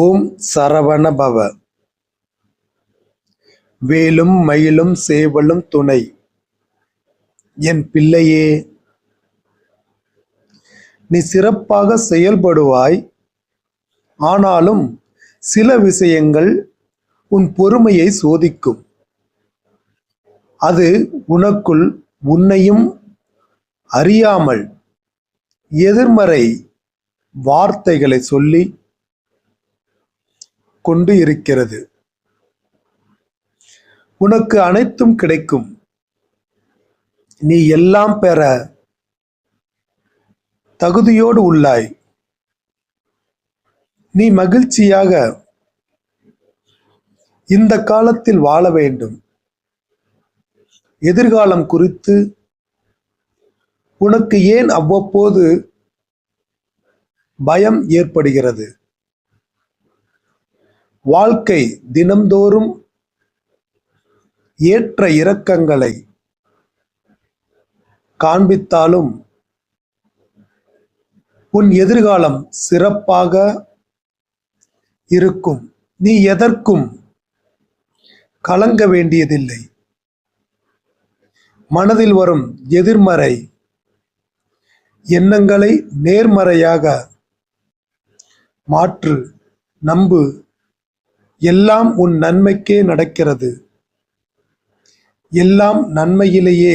ஓம் சரவண பவ வேலும் மயிலும் சேவலும் துணை. என் பிள்ளையே நீ சிறப்பாக செயல்படுவாய். ஆனாலும் சில விஷயங்கள் உன் பொறுமையை சோதிக்கும். அது உனக்குள் உன்னையும் அறியாமல் எதிர்மறை வார்த்தைகளை சொல்லி கொண்டு இருக்கிறது. உனக்கு அனைத்தும் கிடைக்கும். நீ எல்லாம் பெற தகுதியோடு உள்ளாய். நீ மகிழ்ச்சியாக இந்த காலத்தில் வாழ வேண்டும். எதிர்காலம் குறித்து உனக்கு ஏன் அவ்வப்போது பயம் ஏற்படுகிறது? வாழ்க்கை தினம்தோறும் ஏற்ற இறக்கங்களை காண்பித்தாலும் உன் எதிர்காலம் சிறப்பாக இருக்கும். நீ எதற்கும் கலங்க வேண்டியதில்லை. மனதில் வரும் எதிர்மறை எண்ணங்களை நேர்மறையாக மாற்று நம்பு எல்லாம் உன் நன்மைக்கே நடக்கிறது. எல்லாம் நன்மையிலேயே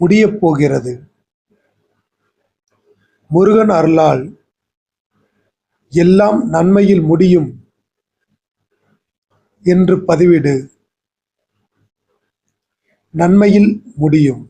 முடியப் போகிறது. முருகன் அருளால் எல்லாம் நன்மையில் முடியும் என்று பதிவிடு. நன்மையில் முடியும்.